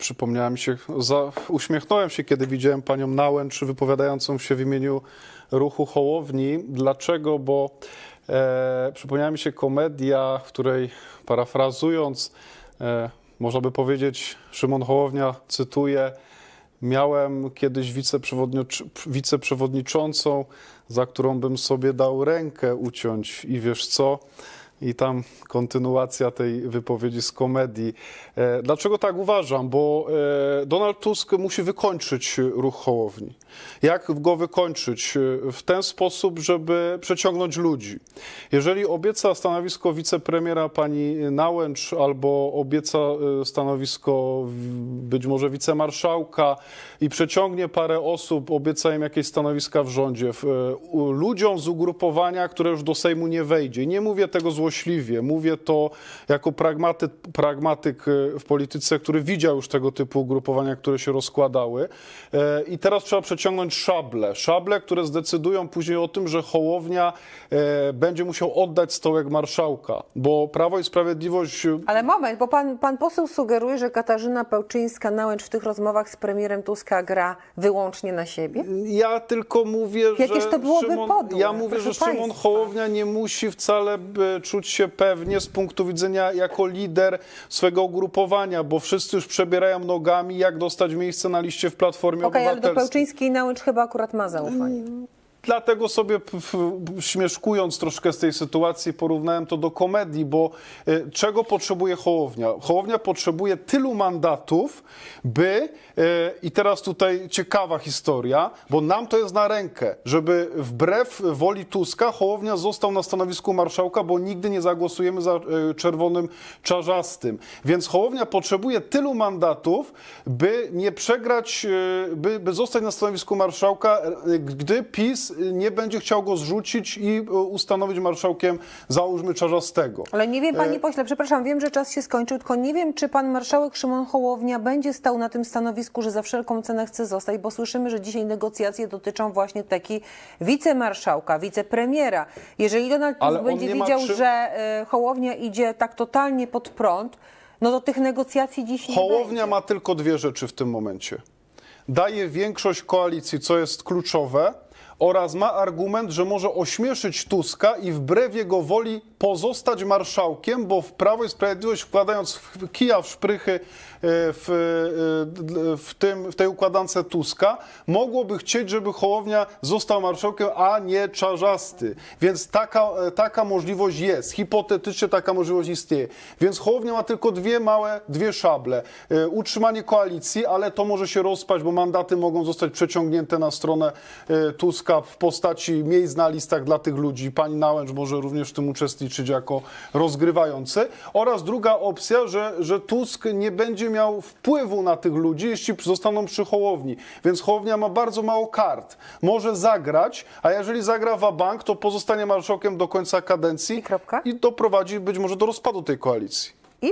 przypomniała mi się, za, uśmiechnąłem się, kiedy widziałem panią Nałęcz wypowiadającą się w imieniu ruchu Hołowni. Dlaczego? Bo e, przypomniała mi się komedia, w której parafrazując, e, można by powiedzieć, Szymon Hołownia cytuje, miałem kiedyś wiceprzewodnic- wiceprzewodniczącą, za którą bym sobie dał rękę uciąć i wiesz co? I tam kontynuacja tej wypowiedzi z komedii. E, dlaczego tak uważam? Bo e, Donald Tusk musi wykończyć ruch Hołowni. Jak go wykończyć? E, W ten sposób, żeby przeciągnąć ludzi. Jeżeli obieca stanowisko wicepremiera pani Nałęcz albo obieca stanowisko być może wicemarszałka i przeciągnie parę osób, obieca im jakieś stanowiska w rządzie, ludziom z ugrupowania, które już do Sejmu nie wejdzie. Nie mówię tego złośliwie, mówię to jako pragmatyk, pragmatyk e, w polityce, który widział już tego typu ugrupowania, które się rozkładały. E, I teraz trzeba przeciągnąć szable. Szable, które zdecydują później o tym, że Hołownia e, będzie musiał oddać stołek marszałka, bo Prawo i Sprawiedliwość Ale moment, bo pan, pan poseł sugeruje, że Katarzyna Pełczyńska-Nałęcz w tych rozmowach z premierem Tuska gra wyłącznie na siebie? Ja tylko mówię, Jakież że to byłoby Szymon, podłe, ja mówię, że Szymon państwa. Hołownia nie musi wcale e, czuć się pewnie z punktu widzenia jako lider swego ugrupowania, bo wszyscy już przebierają nogami, jak dostać miejsce na liście w Platformie Okej, ale do Obywatelskiej. Pełczyńskiej i Nałęcz chyba akurat ma zaufanie. Dlatego sobie śmieszkując troszkę z tej sytuacji porównałem to do komedii, bo e, czego potrzebuje Hołownia? Hołownia potrzebuje tylu mandatów, by e, i teraz tutaj ciekawa historia, bo nam to jest na rękę, żeby wbrew woli Tuska Hołownia został na stanowisku marszałka, bo nigdy nie zagłosujemy za e, czerwonym czarzastym. Więc Hołownia potrzebuje tylu mandatów, by nie przegrać, by, by zostać na stanowisku marszałka, gdy PiS nie będzie chciał go zrzucić i e, ustanowić marszałkiem, załóżmy, czarzastego. Ale nie wiem, panie pośle, przepraszam, wiem, że czas się skończył, tylko nie wiem, czy pan marszałek Szymon Hołownia będzie stał na tym stanowisku, że za wszelką cenę chce zostać, bo słyszymy, że dzisiaj negocjacje dotyczą właśnie taki wicemarszałka, wicepremiera. Jeżeli Donald Tusk będzie widział, że e, Hołownia idzie tak totalnie pod prąd, no to tych negocjacji dziś nie Hołownia będzie. ma tylko dwie rzeczy w tym momencie. Daje większość koalicji, co jest kluczowe, oraz ma argument, że może ośmieszyć Tuska i wbrew jego woli pozostać marszałkiem, bo w Prawo i Sprawiedliwość wkładając kija w szprychy e, w, e, w, tym, w tej układance Tuska, mogłoby chcieć, żeby Hołownia został marszałkiem, a nie czarzasty. Więc taka, e, taka możliwość jest. Hipotetycznie taka możliwość istnieje. Więc Hołownia ma tylko dwie małe, dwie szable. Utrzymanie koalicji, ale to może się rozpaść, bo mandaty mogą zostać przeciągnięte na stronę e, W postaci miejsc na listach dla tych ludzi. Pani Nałęcz może również w tym uczestniczyć jako rozgrywający. Oraz druga opcja, że, że Tusk nie będzie miał wpływu na tych ludzi, jeśli zostaną przy Hołowni. Więc Hołownia ma bardzo mało kart. Może zagrać, a jeżeli zagra w bank, to pozostanie marszałkiem do końca kadencji I kropka? i doprowadzi być może do rozpadu tej koalicji.